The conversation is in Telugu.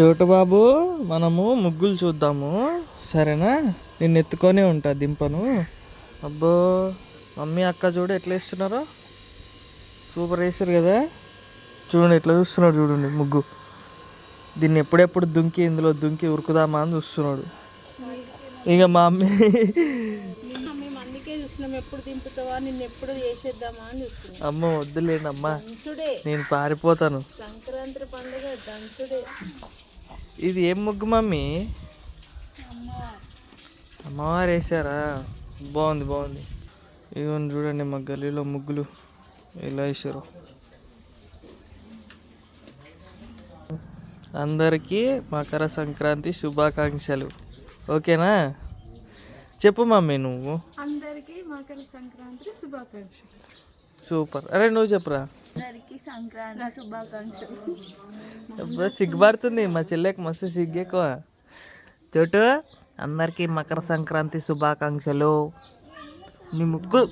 చోటు బాబు మనము ముగ్గులు చూద్దాము. సరేనా? నిన్ను ఎత్తుకొనే ఉంటా దింపను. అబ్బో మమ్మీ అక్క చూడు ఎట్లా వేస్తున్నారో. సూపర్ వేసారు కదా. చూడండి ఎట్లా చూస్తున్నాడు చూడండి ముగ్గు. దీన్ని ఎప్పుడెప్పుడు దుంకి ఇందులో దుంకి ఉరుకుదామా అని చూస్తున్నాడు. ఇక మా అమ్మ అమ్మా దంచుడే. నేను పారిపోతాను. సంక్రాంతి పండుగ ఇది ఏం ముగ్గు మమ్మీ? అమ్మవారు వేసారా బాగుంది బాగుంది. ఇదిగోండి చూడండి మా గల్లీలో ముగ్గులు ఎలా వేసారు అందరికీ మకర సంక్రాంతి శుభాకాంక్షలు. ఓకేనా? చెప్పు మమ్మీ నువ్వు. అందరికీ మకర సంక్రాంతి శుభాకాంక్షలు. సూపర్. అరే నువ్వు చెప్పురా? సంక్రాంతి శుభాకాంక్షలు. సిగ్గుపడుతుంది. మా చెల్లెకి మస్తు సిగ్గు ఎక్కువ. చోటు అందరికీ మకర సంక్రాంతి శుభాకాంక్షలు. నీ ముక్కు